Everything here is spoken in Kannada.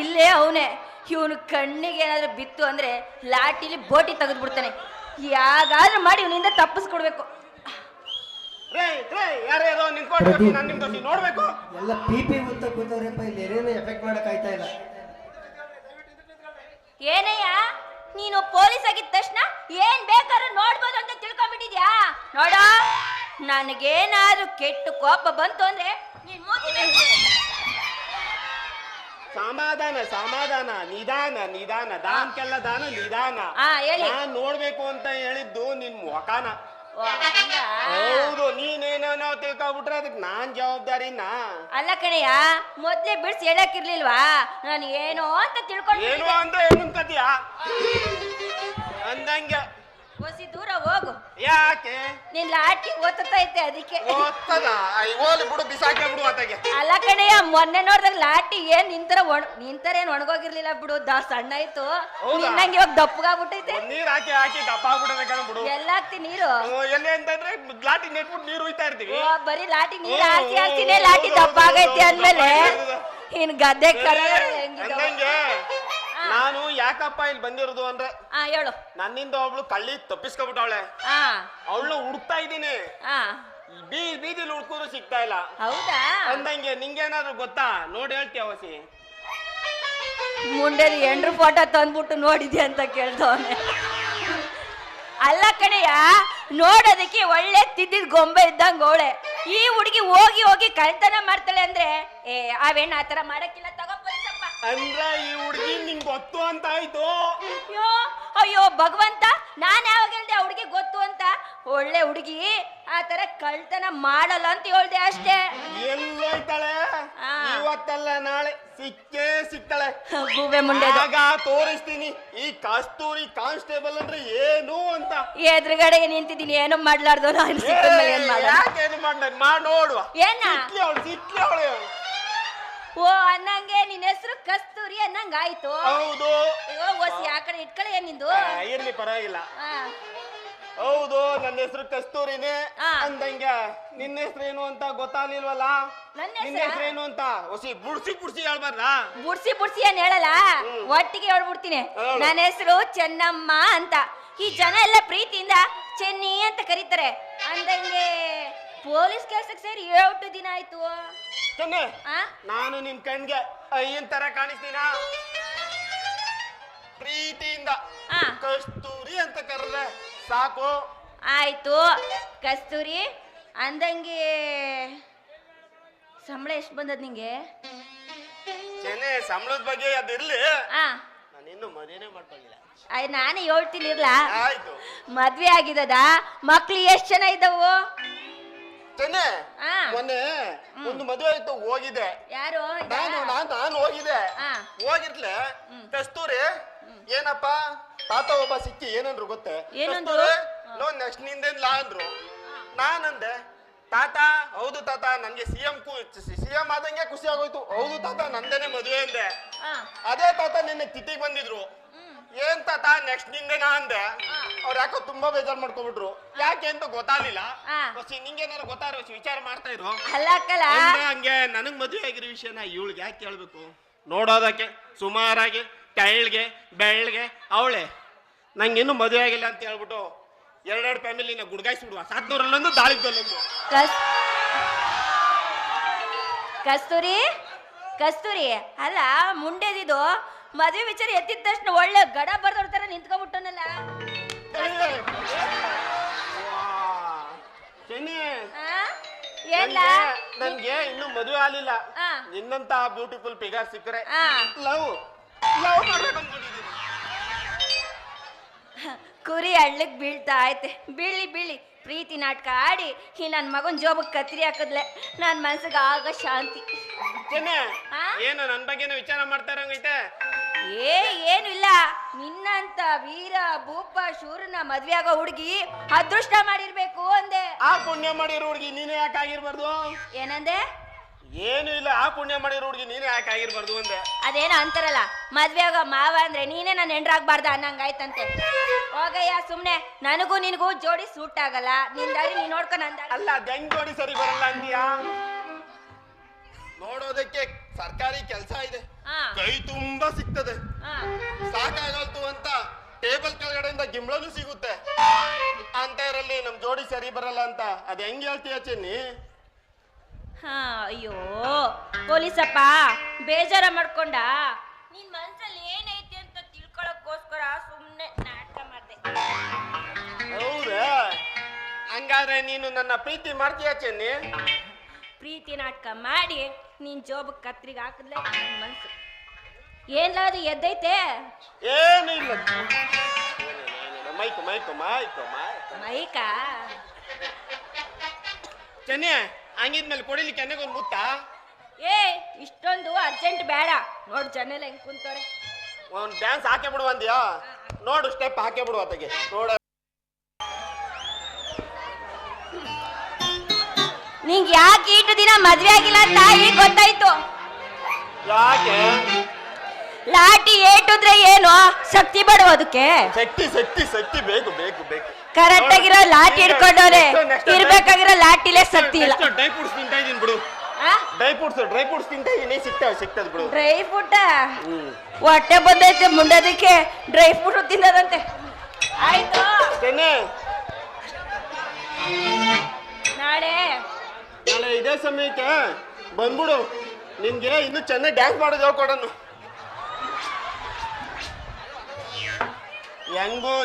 ಇಲ್ಲೇ ಅವನೇ. ಇವನು ಕಣ್ಣಿಗೆ ಏನಾದ್ರು ಬಿತ್ತು ಅಂದ್ರೆ ಲಾಟಿಲಿ ಬೋಟಿ ತೆಗೆದು ಬಿಡ್ತಾನೆ. ಯಾಗಾದ್ರೂ ಮಾಡಿ ಇವನಿಂದ ತಪ್ಪಿಸ್ಕೊಡ್ಬೇಕು. ರೇ ರೇ ಯಾರೇ ಅದೋ ನಿಂತ್ಕೊಂಡು ಪ್ರದೀಪ್. ನಾನು ನಿಮ್ದು ನೋಡ್ಬೇಕು. ಎಲ್ಲ ಪಿ ಪಿ ಅಂತ ಕೂತವ್ರಪ್ಪ ಇಲ್ಲಿ ಏನೇನು ಎಫೆಕ್ಟ್ ಮಾಡಕ್ ಆಯ್ತಾ ಇಲ್ಲ. ಏನಯ್ಯ ನೀನು ಪೊಲೀಸ್ ಆಗಿದ ತಕ್ಷಣ ಏನ್ ಬೇಕಾದ್ರೂ ನೋಡ್ಬೋದು ಅಂತ ತಿಳ್ಕೊಂಡ್ಬಿಟ್ಟಿದ್ಯಾ? ನೋಡ ನನಗೇನಾದ್ರೂ ಕೆಟ್ಟ ಕೋಪ ಬಂತು ಅಂದ್ರೆ ನೀನ್ ಸಮಾಧಾನ ಸಮಾಧಾನ ನಿಧಾನ ನಿಧಾನ ದಾನಕ್ಕೆಲ್ಲ ದಾನ ನಿಧಾನ. ಆ, ಹೇಳಿ. ನಾನ್ ನೋಡ್ಬೇಕು ಅಂತ ಹೇಳಿದ್ದು ನಿನ್ ಮುಖಾನ. ಓ, ಹಂಗಾ? ಹೌದು ನೀನೇನೋ ನಾವು ತಿಳ್ಕೊಬಿಟ್ರೆ ಅದಕ್ಕೆ ನಾನ್ ಜವಾಬ್ದಾರಿನ? ಅಲ್ಲ ಕಣಯ್ಯ ಮೊದ್ಲೇ ಬಿಡ್ಸಿ ಹೇಳಕ್ಕಿರ್ಲಿಲ್ವಾ? ನಾನು ಏನೋ ಅಂತ ತಿಳ್ಕೊಂಡು ಏನು ಅಂತ ಏನು ಕತಿಯ? ಅಂದಂಗೆ. ಹೊಸಿ ದೂರ ಹೋಗು. ಯಾಕೆ? ನಿನ್ ಲಾಟಿ ಓದ್ತೈತೆ ಅದಕ್ಕೆ. ಓದ್ತದ ಓಲಿ ಬಿಡು ಬಿಸಾಕೆ ಬಿಡು ಆತಗೆ ಅಲ್ಲ ಕಣಯ್ಯ ಮೊನ್ನೆ ನೋಡ್ದಾಗ ಲಾಟಿ ಏನ್ ನಿಂತರ ಒಣ ನಿಂತರ ಏನ್ ಒಣಗೋಗಿರ್ಲಿಲ್ಲ ಬಿಡು ದ ಸಣ್ಣ ಆಯ್ತು? ನಿನ್ನಂಗೆ ಇವಾಗ ದಪ್ಪಗಾಗ್ಬಿಟ್ಟೈತೆ. ನೀರ್ ಹಾಕಿ ಹಾಕಿ ದಪ್ಪ ಕಣ ಬಿಡು. ಎಲ್ಲ ಹಾಕ್ತಿ ನೀರು? ಎಲ್ಲಿ ಅಂತಂದ್ರೆ ಲಾಟಿ ನೆಟ್ಬಿಟ್ಟು ನೀರು ಹೋಯ್ತಾ ಇರ್ತೀವಿ. ಬರೀ ಲಾಟಿ ನೀರ್ ಹಾಕಿ ಹಾಕ್ಸಿನೇ ಲಾಟಿ ದಪ್ಪ ಆಗೈತಿ ಅಂದ್ಮೇಲೆ. ಇನ್ ಗದ್ದೆ ಕರ ಅಂದಂಗೆ ನಾನು ಯಾಕಪ್ಪ ಇಲ್ಲಿ ಬಂದಿರೋದು ಅಂದ್ರೆ ಆ ಹೇಳು. ನನ್ನಿಂದ ಒಬ್ಳು ಕಳ್ಳಿ ತಪ್ಪಿಸ್ಕೊಬಿಟ್ಟವಳೆ. ಆ. ಅವಳು ಹುಡುಕ್ತಾ ಇದ್ದೀನಿ. ಆ. ಬೀ ಬೀದಿಲಿ ಹುಡ್ಕೋರು ಸಿಗ್ತಾ ಇಲ್ಲ. ಹೌದಾ? ಅಂದಂಗೆ ನಿಂಗೇನಾದ್ರು ಗೊತ್ತಾ? ನೋಡಿ ಹೇಳ್ತೀಯ ವಸಿ. ಮುಂಡೆ ಎಂಡ್ರು ಫೋಟೋ ತಂದ್ಬಿಟ್ಟು ನೋಡಿದ್ಯಾ ಅಂತ ಕೇಳ್ದವನೆ. ಅಲ್ಲ ಕಣಯ್ಯ ನೋಡೋದಕ್ಕೆ ಒಳ್ಳೆ ತಿದ್ದಿದ್ ಗೊಂಬೆ ಇದ್ದಂಗ ಅವಳೆ. ಈ ಹುಡುಗಿ ಹೋಗಿ ಹೋಗಿ ಕಳ್ತನ ಮಾಡ್ತಾಳೆ ಅಂದ್ರೆ ಏ ಅವೇನ್ ಆತರ ಮಾಡಕ್ಕಿಲ್ಲ ತಗೋ. ಅಂದ್ರೆ ಈ ಹುಡುಗಿ ನಿಂಗ್ ಗೊತ್ತು ಅಂತ ಆಯ್ತು. ಅಯ್ಯೋ ಅಯ್ಯೋ ಭಗವಂತ ನಾನ್ ಯಾವಾಗ ಹೇಳ್ದೆ ಆ ಹುಡುಗಿ ಗೊತ್ತು ಅಂತ? ಒಳ್ಳೆ ಹುಡುಗಿ ಆ ತರ ಕಳ್ತನ ಮಾಡಲ್ಲ ಅಂತ ಹೇಳ್ದೆ ಅಷ್ಟೇ. ಎಲ್ಲೋಯ್ತಾಳೆ ಆ. ಇವತ್ತಲ್ಲ ನಾಳೆ ಸಿಕ್ಕೇ ಸಿಗ್ತಾಳೆ ಗೂಬೆ ಮುಂಡೆದು ಆಗ ತೋರಿಸ್ತೀನಿ ಈ ಕಸ್ತೂರಿ ಕಾನ್ಸ್ಟೇಬಲ್ ಅಂದ್ರೆ ಏನು ಅಂತ. ಎದುರುಗಡೆಗೆ ನಿಂತಿದ್ದೀನಿ ಏನು ಮಾಡ್ಲಾರ್ದು ನಾನು ಸಿಕ್ಕದ ಮೇಲೆ ಏನ್ ಮಾಡೋಣ ಯಾಕೆ ಇದು ಮಾಡ್ದ? ಮಾಡ್ ನೋಡುವ. ಏನ? ಅವಳು ಸಿಕ್ಲಿ ಅವಳು. ಓ ಅನ್ನಂಗೆ ನಿನ್ ಹೆಸರು ಕಸ್ತೂರಿ ಅನ್ನಂಗ ಆಯ್ತು ಹೌದು. ಅಯ್ಯೋ ಒಸಿ ಆ ಕಡೆ ಇಟ್ಕೊಳ್ಳಿ ಏನ್ ನಿಂದು? ಆ, ಇರ್ಲಿ ಪರವಾಗಿಲ್ಲ. ಆ, ಹೌದು ನನ್ನ ಹೆಸರು ಕಸ್ತೂರಿನೇ. ಆ. ಅಂದಂಗೆ ನಿನ್ನ ಏನು ಅಂತ ಗೊತ್ತಾಗ್ಲಿಲ್ವಲ್ಲ? ನನ್ನ ನಿನ್ನ ಹೆಸ್ರಾ? ಹೆಸರೇನು ಅಂತ? ಹೊಸಿ ಬುಡ್ಸಿ ಬುಡ್ಸಿ ಹೇಳ್ಬಾರ್ದಾ? ಬುಡ್ಸಿ ಬುಡ್ಸಿ ಏನ್ ಹೇಳಲ್ಲ? ಒಟ್ಟಿಗೆ ಹೇಳ್ಬಿಡ್ತೀನಿ. ಹೇಳು. ನನ್ನ ಹೆಸರು ಚೆನ್ನಮ್ಮ ಅಂತ. ಈ ಜನ ಎಲ್ಲ ಪ್ರೀತಿಯಿಂದ ಚೆನ್ನಿ ಅಂತ ಕರೀತಾರೆ. ಅಂದಂಗೆ ಪೊಲೀಸ್ ಕೆಲ್ಸಕ್ಕೆ ಸೇರಿ ಏಟು ದಿನ ಆಯ್ತು. ಚೆನ್ನೆ ಆ? ನಾನು ನಿನ್ ಕಣ್ಗೆ ಅಯ್ಯನ್ ತರ ಕಾಣಿಸ್ತೀನ? ಪ್ರೀತಿಯಿಂದ ಆ. ಕಸ್ತೂರಿ ಅಂತ ಕರೆದ್ರೆ ಸಾಕು. ಆಯ್ತು. ಕಸ್ತೂರಿ ಅಂದಂಗೆ ಸಂಬಳ ಎಷ್ಟು ಬಂದದ್ ನಿಂಗೆ? ಚೆನ್ನೆ ಸಂಬಳದ ಬಗ್ಗೆ ಅದಿರ್ಲಿ ಆ. ನಾನು ಇನ್ನು ಮದುವೆನೇ ಮಾಡ್ಕೊಂಡಿಲ್ಲ. ಅಯ್ಯ ನಾನೇ ಹೇಳ್ತೀನಿ ಇರ್ಲಾ? ಆಯ್ತು. ಮದ್ವೆ ಆಗಿದದ ಮಕ್ಳು ಎಷ್ಟ್ ಜನ ಇದ್ದವು? ಆ. ಮೊನ್ನೆ ಒಂದು ಮದುವೆ ಆಯ್ತು ಹೋಗಿದ್ದೆ ಯಾರು? ನಾನು ನಾನು ನಾನು ಹೋಗಿದ್ದೆ ಆ. ಹೋಗಿರ್ಲೆ. ಕಸ್ತೂರಿ ಏನಪ್ಪ? ತಾತ ಒಬ್ಬ ಸಿಕ್ಕಿ ಏನಂದ್ರು ಗೊತ್ತೇ? ಏನಂದ್ರು? ಕಸ್ತೂರಿ, ಲೋ ನೆಕ್ಸ್ಟ್ ನಿಂದೇನ್ಲಾ ಅಂದ್ರು? ನಾನಂದೆ ತಾತ ಹೌದು ತಾತ ನನ್ಗೆ ಸಿ ಎಂ ಸಿ ಎಂ ಆದಂಗೆ ಖುಷಿ ಆಗೋಯ್ತು. ಹೌದು ತಾತ ನಂದೇನೆ ಮದುವೆ ಅಂದೆ. ಆ, ಅದೇ ತಾತ ನಿನ್ನೆ ತಿಥಿಗೆ ಬಂದಿದ್ರು. ಏನ್ ತಾತ ನೆಕ್ಸ್ಟ್ ನಿಂದೇನಾ ಅಂದೆ. ಅವ್ರು ಯಾಕೋ ತುಂಬಾ ಬೇಜಾರ್ ಮಾಡ್ಕೊಬಿಟ್ರು ಯಾಕೆ ಅಂತ ಗೊತ್ತಾಗ್ಲಿಲ್ಲ. ಆ. ಹೊಸಿ ನಿಂಗೇನಾರು ಗೊತ್ತಾರ ವಿಚಾರ ಮಾಡ್ತಾ ಇದ್ರು ಅಲ್ಲ ಅಕ್ಕಲ್ಲ ಅಂದ್ರೆ ಹಂಗೆ ನನಗ್ ಮದುವೆ ಆಗಿರೋ ವಿಷಯನ ಇವಳಿಗೆ ಯಾಕೆ ಕೇಳ್ಬೇಕು? ನೋಡೋದಕ್ಕೆ ಸುಮಾರಾಗಿ ಟೈಳ್ಗೆ ಬೆಳ್ಗೆ ಅವಳೆ. ನಂಗೆ ಇನ್ನು ಮದುವೆ ಆಗಿಲ್ಲ ಅಂತ ಹೇಳ್ಬಿಟ್ಟು ಎರಡೆರಡು ಫ್ಯಾಮಿಲಿನ ಗುಡ್ಗಾಯ್ಸಿ ಬಿಡುವ ಸಾತ್ನೂರಲ್ಲೊಂದು ದಾಳಿದ್ದಲ್ಲೊಂದು ಕಸ್ ಕಸ್ತೂರಿ? ಕಸ್ತೂರಿ? ಅಲ್ಲ ಮುಂಡೆದಿದು ಮದುವೆ ವಿಚಾರ ಎತ್ತಿದ ತಕ್ಷಣ ಒಳ್ಳೆ ಗಡ ಬರ್ದವ್ರ ತರ ನಿಂತ್ಕೊಂಡ್ಬಿಟ್ಟನಲ್ಲ. ಚೆನ್ನಿ. ಆ? ಏನ್ಲ? ನನ್ಗೆ- ಇನ್ನು ಮದುವೆ ಆಗ್ಲಿಲ್ಲ. ಆ. ನಿನ್ನಂತ ಬ್ಯೂಟಿಫುಲ್ ಫಿಗರ್ ಸಿಕ್ಕರೆ. ಆ. ಲವ್. ಲವ್ ಕುರಿ ಹಳ್ಳಕ್ ಬೀಳ್ತಾ ಐತೆ ಬೀಳಿ ಬೀಳಿ. ಪ್ರೀತಿ ನಾಟಕ ಆಡಿ ಈ ನನ್ನ ಮಗನ್ ಜೋಬಕ್ ಕತ್ರಿ ಹಾಕದ್ಲೆ ನನ್ನ ಮನ್ಸಿಗೆ ಆಗ ಶಾಂತಿ. ಚೆನ್ನೆ ಆ? ಏನು ನನ್ ಬಗ್ಗೆನೂ ವಿಚಾರ ಮಾಡ್ತಾ ಇರಂಗೈತೆ? ಏ ಏನು ಇಲ್ಲ. ನಿನ್ನಂತ ವೀರ ಭೂಪ ಶೂರನ ಮದ್ವೆ ಆಗೋ ಹುಡುಗಿ ಅದೃಷ್ಟ ಮಾಡಿರ್ಬೇಕು ಅಂದೆ. ಆ ಪುಣ್ಯ ಮಾಡಿರೋ ಹುಡುಗಿ ನೀನೇ ಯಾಕೆ ಆಗಿರ್ಬಾರ್ದು? ಏನಂದೆ? ಏನು ಇಲ್ಲ ಆ ಪುಣ್ಯ ಮಾಡಿರೋ ಹುಡುಗಿ ನೀನೇ ಯಾಕೆ ಆಗಿರ್ಬಾರ್ದು ಅಂದೆ. ಅದೇನೋ ಅಂತಾರಲ್ಲ ಮದ್ವೆ ಆಗೋ ಮಾವ ಅಂದ್ರೆ ನೀನೇ ನನ್ನ ಹೆಂಡ್ರಾಗ್ಬಾರ್ದ ಅನ್ನಂಗಾಯ್ತಂತೆ. ಹೋಗಯ್ಯ ಸುಮ್ನೆ. ನನಗೂ ನಿನಗೂ ಜೋಡಿ ಸೂಟ್ ಆಗಲ್ಲ. ನಿನ್ ದಾರಿ ನೀನ್ ನೋಡ್ಕೊ ನನ್ ದಾರಿ ಅಲ್ಲ ಬೆಂಗ್ ಜೋಡಿ ಸರಿ ಬರಲ್ಲ ಅಂತೀಯಾ? ನೋಡೋದಕ್ಕೆ ಸರ್ಕಾರಿ ಕೆಲಸ ಇದೆ. ಕೈ ತುಂಬಾ ಸಿಗ್ತದೆ. ಸಾಕಾಗಲ್ತು ಅಂತ ಟೇಬಲ್ ಕೆಳಗಡೆಯಿಂದ ಗಿಂಬಳನು ಸಿಗುತ್ತೆ. ಅಂತ ಇರಲ್ಲಿ ನಮ್ ಜೋಡಿ ಸರಿ ಬರಲ್ಲ ಅಂತ ಅದ್ ಹೆಂಗ್ ಹೇಳ್ತೀಯ ಚೆನ್ನಿ? ಹಾ ಅಯ್ಯೋ ಪೊಲೀಸಪ್ಪ ಬೇಜಾರ ಮಾಡ್ಕೊಂಡ? ನಿನ್ ಮನ್ಸಲ್ಲಿ ಏನೈತಿ ಅಂತ ತಿಳ್ಕೊಳಕ್ಕೋಸ್ಕರ ಸುಮ್ನೆ ನಾಟಕ ಮಾಡ್ದೆ. ಹೌದಾ? ಹಂಗಾದ್ರೆ ನೀನು ನನ್ನ ಪ್ರೀತಿ ಮಾಡ್ತೀಯ ಚೆನ್ನಿ? ಪ್ರೀತಿ ನಾಟಕ ಮಾಡಿ ನಿನ್ ಜೋಬ್ ಕತ್ರಿಗೆ ಹಾಕಿದ್ಲೆ ನನ್ ಮನ್ಸು. ಏನ್ಲಾದ್ರು ಎದ್ದೈತೆ? ಏನಿಲ್ಲ ಮೈಕು ಮೈಕು ಮೈಕು ಮೈಕು. ಮೈಕ? ಚೆನ್ನಿ ಹಂಗಿದ್ಮೇಲೆ ಕೊಡಿಲಿಕ್ಕೆ ಅನ್ನಗೊಂದು ಮುತ್ತ. ಏ ಇಷ್ಟೊಂದು ಅರ್ಜೆಂಟ್ ಬೇಡ. ನೋಡ್ ಜನ ಹೆಂಗ್ ಕುಂತವ್ರೆ. ಒಂದ್ ಡ್ಯಾನ್ಸ್ ಹಾಕಿ ಬಿಡು ಅಂದ್ಯಾ? ನೋಡು ಸ್ಟೆಪ್ ಹಾಕಿ ಬಿಡು ಆತಗೆ ನೋಡ. ನಿಂಗ್ ಯಾಕೆ ಇಟ್ಟು ದಿನ ಮದ್ವೆ ಆಗಿಲ್ಲ ತಾಯಿ ಯಾಕೆ? ಲಾಟಿ ಏಟುದ್ರೆ ಏನು? ಶಕ್ತಿ ಬಡವ ಅದಕ್ಕೆ? ಶಕ್ತಿ ಶಕ್ತಿ ಶಕ್ತಿ ಬೇಕು ಬೇಕು ಬೇಕು. ಕರೆಕ್ಟ್ ಆಗಿರೋ ಲಾಟಿ ಹಿಡ್ಕೊಂಡವ್ರೆ ಇರ್ಬೇಕಾಗಿರೋ ಲಾಟಿಲೇ ಶಕ್ತಿ ಇಲ್ಲ. ಡ್ರೈ ಫ್ರೂಟ್ಸ್ ತಿಂತಾ ಇದೀನಿ ಬಿಡು. ಡ್ರೈ ಫ್ರೂಟ್ಸ್ ಡ್ರೈ ಫ್ರೂಟ್ಸ್ ತಿಂತಾ ಇದೀನಿ ಸಿಗ್ತಾವೆ ಸಿಗ್ತದೆ ಬಿಡು. ಡ್ರೈ ಫ್ರೂಟ್ ಹೊಟ್ಟೆ ಬಂದೈತೆ ಮುಂಡೋದಕ್ಕೆ. Dry fruit ತಿನ್ನೋದಂತೆ. ಆಯ್ತು. ಚೆನ್ನಿ ನಾಳೆ. ನಾಳೆ ಇದೇ ಸಮಯಕ್ಕೆ ಬಂದ್ಬಿಡು. ನಿನ್ಗೆ ಇನ್ನು ಚೆನ್ನಾಗಿ ಡ್ಯಾನ್ಸ್ ಮಾಡೋದು ಹೇಳ್ಕೊಡೋನು. ಹೆಂಗೋ